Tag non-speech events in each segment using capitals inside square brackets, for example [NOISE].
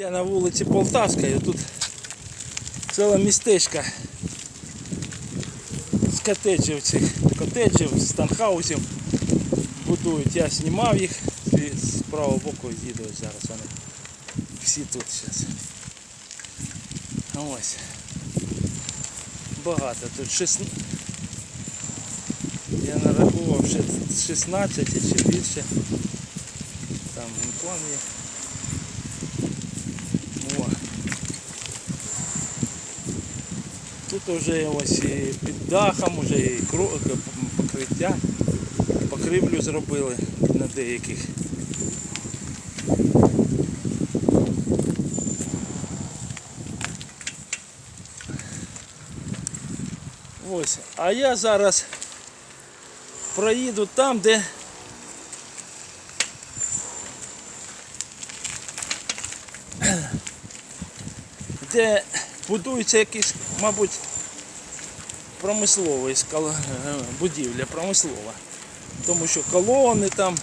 Я на вулиці Полтавської, тут ціла містечка з котеджів цих котеджів, з танхаусів будують. Я знімав їх і з правого боку їду зараз вони. Всі тут зараз. Ось. Багато тут 16. Я нарахував ще 16 чи більше. Там генплан є. О. Тут вже ось і під дахом, вже і е, покриття, покривлю зробили на деяких. Ось. А я зараз проїду там, де [CLEARS THROAT] де будується якийсь, мабуть, промисловий будівля, промислова. Тому що колони там.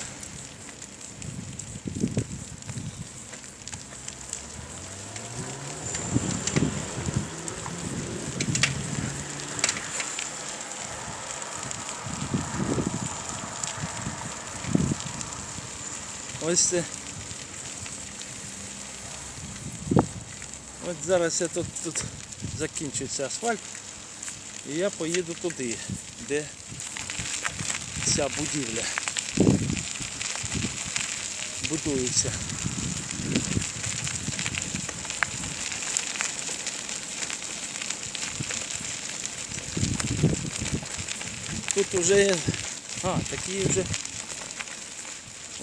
Ось це. От зараз я тут, тут закінчується асфальт і я поїду туди, де ця будівля будується. Тут вже, а, такі вже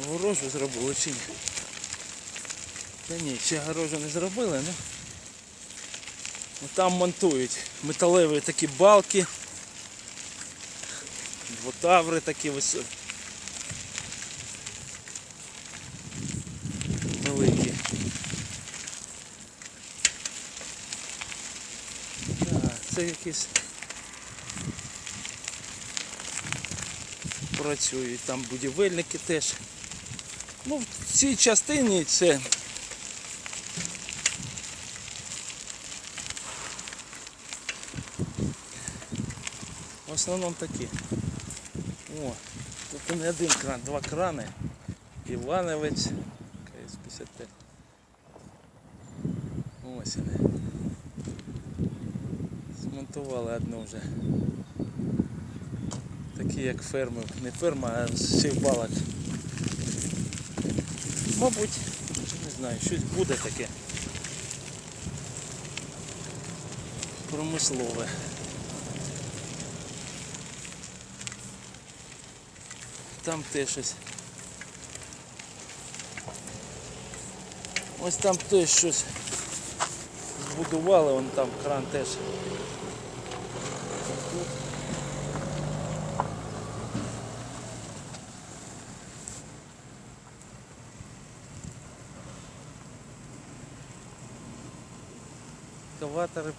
огорожу зробили чи ні? Та ні, ще огорожу не зробили, ну. Там монтують металеві такі балки, двотаври такі високі. Великі. А, це якісь працюють, там будівельники теж. Ну, в цій частині це в основному такі. О, тут не один кран, два крани. Івановець, КС-55. Ось вони. Змонтували одну вже. Такі як ферми, не ферма, а цих балок. Мабуть, не знаю, щось буде таке. Промислове. Там теж щось. Ось там теж щось збудували, вон там кран теж. Тут.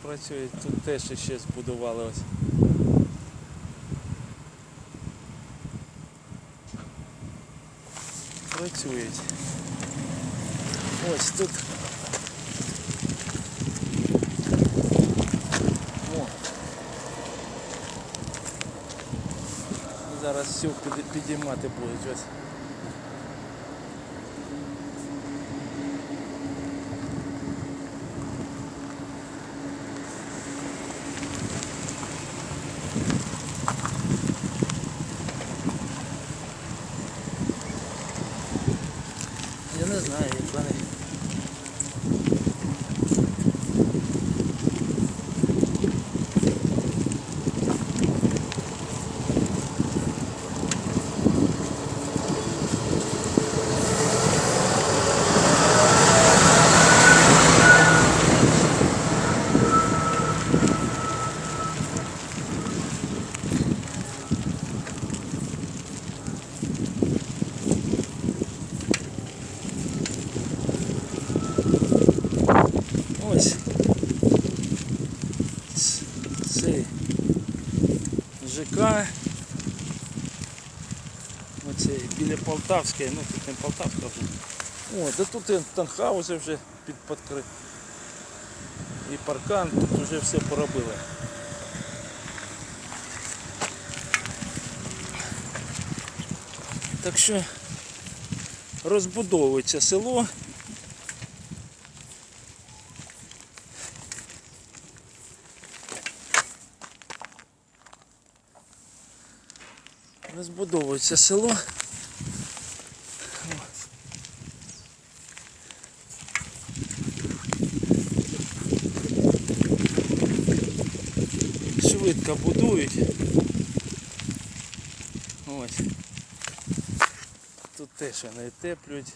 Працюють, тут теж ще збудували ось. Працюють. Ось тут. О. Зараз всю піді- підіймати будуть ось. ЖК. Оце біля Полтавської, ну тут не Полтавська вже. О, да тут танхаузи вже під подкри... і паркан, тут вже все поробили. Так що розбудовується село. Розбудовується село. Швидко будують. Ось. Тут теж вони теплюють.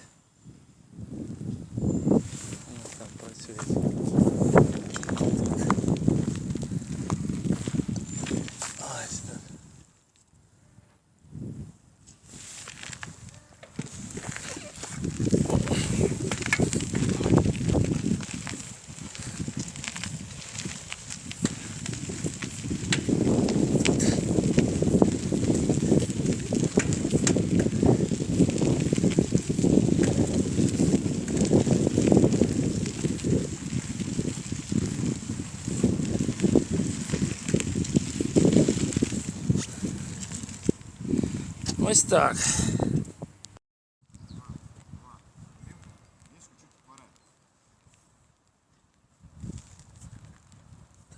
Ось там працюють. Ось так. Ось так.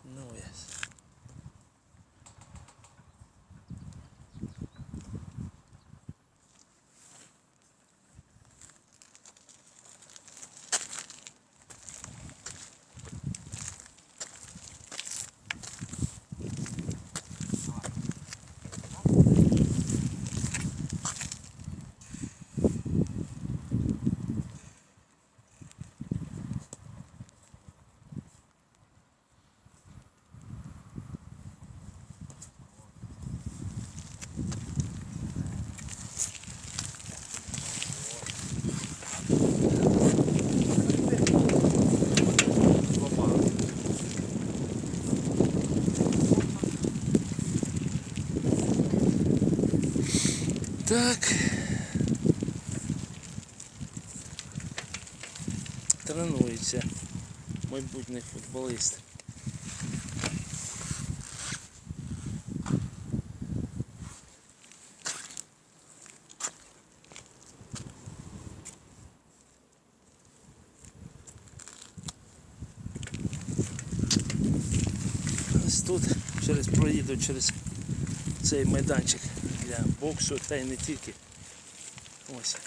Ну, ось. Так. Тренується майбутній футболіст. Ось тут через проїду через цей майданчик для боксу та й не тільки. Ось.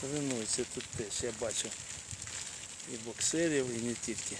Тренуються тут теж, я бачу і боксерів, і не тільки.